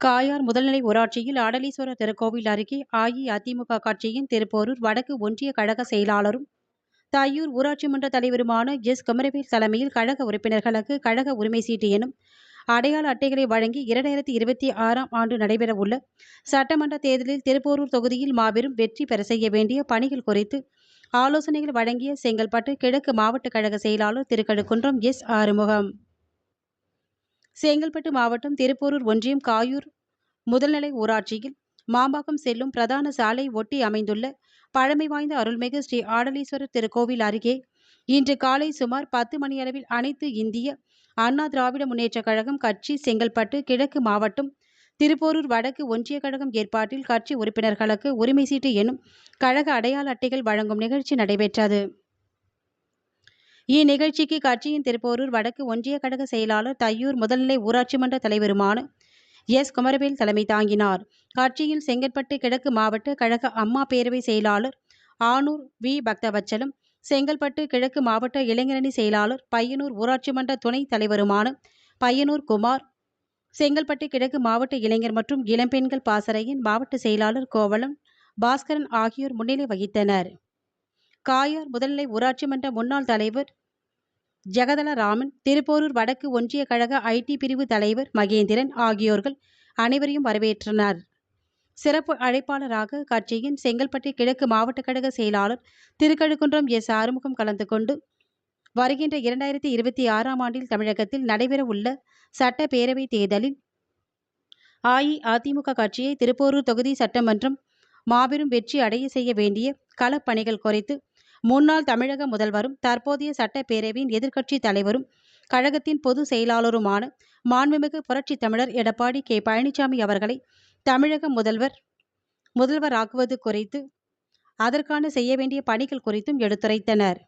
காயார் முதல்நிலை ஊராட்சியில் ஆடலீஸ்வரர் திருக்கோவில் அருகே அஇஅதிமுக கட்சியின் திருப்போரூர் வடக்கு ஒன்றிய கழக செயலாளரும் தையூர் ஊராட்சி மன்ற தலைவருமான எஸ். குமரவேல் தலைமையில் கழக உறுப்பினர்களுக்கு கழக உரிமை சீட்டு எனும் அடையாள அட்டைகளை வழங்கி இரண்டாயிரத்தி இருபத்தி ஆறாம் ஆண்டு நடைபெறவுள்ள சட்டமன்ற தேர்தலில் திருப்போரூர் தொகுதியில் மாபெரும் வெற்றி பெற செய்ய வேண்டிய பணிகள் குறித்து ஆலோசனைகள் வழங்கிய செங்கல்பட்டு கிழக்கு மாவட்ட கழக செயலாளர் திருக்கழுக்குன்றம் எஸ். ஆறுமுகம். செங்கல்பட்டு மாவட்டம் திருப்போரூர் ஒன்றியம் காயூர் முதல்நிலை ஊராட்சியில் மாம்பாக்கம் செல்லும் பிரதான சாலை ஒட்டி அமைந்துள்ள பழமை வாய்ந்த அருள்மிகு ஸ்ரீ ஆடலீஸ்வரர் திருக்கோவில் அருகே இன்று காலை சுமார் பத்து மணியளவில் அனைத்து இந்திய அண்ணா திராவிட முன்னேற்றக் கழகம் கட்சி செங்கல்பட்டு கிழக்கு மாவட்டம் திருப்போரூர் வடக்கு ஒன்றிய கழகம் ஏற்பாட்டில் கட்சி உறுப்பினர்களுக்கு உரிமை சீட்டு எனும் கழக அடையாள அட்டைகள் வழங்கும் நிகழ்ச்சி நடைபெற்றது. இந்நிகழ்ச்சிக்கு கட்சியின் திருப்போரூர் வடக்கு ஒன்றிய கழக செயலாளர் தையூர் முதல்நிலை ஊராட்சி மன்ற தலைவருமான எஸ். குமரவேல் தலைமை தாங்கினார். கட்சியில் செங்கற்பட்டு கிழக்கு மாவட்ட கழக அம்மா பேரவை செயலாளர் ஆனூர் வி. பக்தவச்சலம் செங்கல்பட்டு கிழக்கு மாவட்ட இளைஞரணி செயலாளர் பையனூர் ஊராட்சி மன்ற துணைத் தலைவருமான பையனூர் குமார் செங்கல்பட்டு கிழக்கு மாவட்ட இளைஞர் மற்றும் இளம்பெண்கள் பாசறையின் மாவட்ட செயலாளர் கோவலன் பாஸ்கரன் ஆகியோர் முன்னிலை வகித்தனர். காயார் முதல்நிலை ஊராட்சி மன்ற முன்னாள் தலைவர் ஜெகதலராமன் திருப்போரூர் வடக்கு ஒன்றிய கழக ஐடி பிரிவு தலைவர் மகேந்திரன் ஆகியோர்கள் அனைவரையும் வரவேற்றனர். சிறப்பு அழைப்பாளராக கட்சியின் செங்கல்பட்டு கிழக்கு மாவட்ட கழக செயலாளர் திருக்கழுக்குன்றம் எஸ். ஆறுமுகம் கலந்து கொண்டு வருகின்ற இரண்டாயிரத்தி இருபத்தி ஆறாம் ஆண்டில் தமிழகத்தில் நடைபெறவுள்ள சட்டப்பேரவை தேர்தலில் அஇஅதிமுக கட்சியை திருப்போரூர் தொகுதி சட்டமன்றம் மாபெரும் வெற்றி அடைய செய்ய வேண்டிய களப்பணிகள் குறித்து முன்னாள் தமிழக முதல்வரும் தற்போதைய சட்டப்பேரவையின் எதிர்க்கட்சி தலைவரும் கழகத்தின் பொதுச் செயலாளருமான மாண்புமிகு புரட்சித் தமிழர் எடப்பாடி கே. பழனிசாமி அவர்களை தமிழக முதல்வர் முதல்வராக்குவது குறித்து அதற்கான செய்ய வேண்டிய பணிகள் குறித்தும் எடுத்துரைத்தனர்.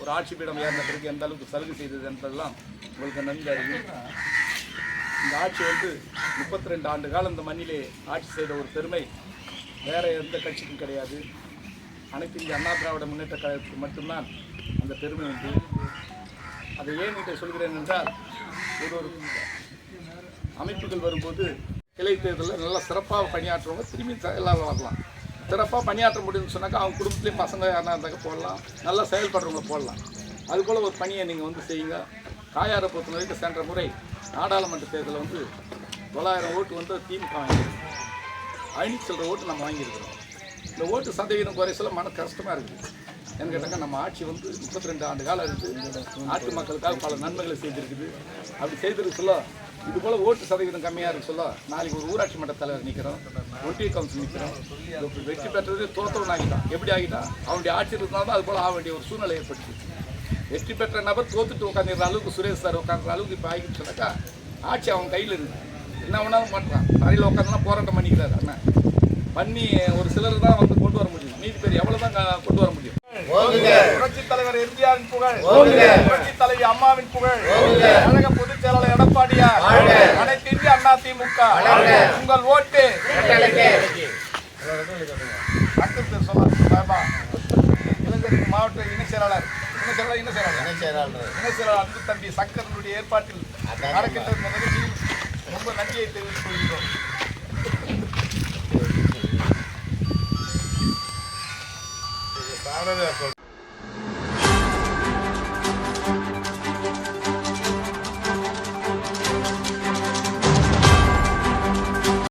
ஒரு ஆட்சி பீடம் ஏறின பிறகு எந்த அளவுக்கு சலுகை செய்தது என்பதெல்லாம் உங்களுக்கு நன்கு அறியும். இந்த ஆட்சி வந்து முப்பத்தி ரெண்டு ஆண்டு காலம் இந்த மண்ணிலே ஆட்சி செய்த ஒரு பெருமை. வேறு எந்த கட்சிக்கும் கிடையாது. அனைத்து இந்திய அண்ணா திராவிட முன்னேற்ற கழகத்துக்கு மட்டும்தான் அந்த பெருமை உண்டு. அதை ஏன் இதை சொல்கிறேன் என்றால் ஒரு ஒரு அமைப்புகள் வரும்போது கிளை தேர்தலில் நல்லா சிறப்பாக பணியாற்றுறவங்க திரும்பி த- எல்லாரும் வரலாம். சிறப்பாக பணியாற்ற முடியும்னு சொன்னாக்கா அவங்க குடும்பத்துலேயும் பசங்க யாரா இருந்தாக்க போடலாம். நல்லா செயல்படுறவங்க போடலாம். அதுபோல் ஒரு பணியை நீங்கள் வந்து செய்யுங்க. காயாரை பொறுத்த வரைக்கும் சென்ற முறை நாடாளுமன்ற தேர்தலில் வந்து தொள்ளாயிரம் ஓட்டு வந்து திமுக வாங்கிடுச்சு ஐநூற்றி சில்லற ஓட்டு நம்ம வாங்கியிருக்கிறோம். இந்த ஓட்டு சதவீதம் குறை சொல்ல மன கஷ்டமாக இருக்குது. ஏன்னு கேட்டாக்கா நம்ம ஆட்சி வந்து முப்பத்தி ரெண்டு ஆண்டு காலம் இருக்குது நாட்டு மக்களுக்காக பல நன்மைகளை செய்திருக்குது. அப்படி செய்திருக்கு சொல்ல இது போல் ஓட்டு சதவீதம் கம்மியாக இருக்கு சொல்ல நாளைக்கு ஒரு ஊராட்சி மன்ற தலைவர் நிற்கிறோம் ஒன்றிய கவுன்சில் நிற்கிறோம் வெற்றி பெற்றது தோத்தவன் ஆகிட்டான். எப்படி ஆகிட்டான்? அவனுடைய ஆட்சி இருந்தாலும் அது போல் ஆக வேண்டிய ஒரு சூழ்நிலை ஏற்பட்டுச்சு. வெற்றி பெற்ற நபர் தோத்துட்டு உட்காந்துருந்த அளவுக்கு சுரேஷ் சார் உட்காந்துற அளவுக்கு இப்போ ஆகிட்டு சொன்னாக்கா ஆட்சி அவன் கையில் இருக்குது என்ன வேணாலும் பண்ணுறான் தரையில் உட்காந்துலாம் போராட்டம் பண்ணிக்கிறாரு அண்ணன் பண்ணி ஒரு சிலர் தான் வந்து கொண்டு வர முடியும். மீதி பேர் எவ்வளவு தான் கொண்டு வர முடியும்? புரட்சி தலைவர் எம்ஜிஆரின் புகழ். புரட்சி தலைவி அம்மாவின் புகழ். கழக பொதுச் செயலாளர் எடப்பாடியார். அனைத்து இந்திய அண்ணா திமுக. உங்கள் ஓட்டு. டாக்டர் பேர் சொல்லலாம் பாபா இளைஞருக்கு மாவட்ட இணை செயலாளர். இணை செயலாளர் இணை செயலாளர். இணை செயலாளர். அன்பு தம்பி சங்கரனுடைய ஏற்பாட்டில் நடக்கின்ற நிகழ்ச்சியில் ரொம்ப நன்றியை தெரிவித்துக் கொள்கிறோம்.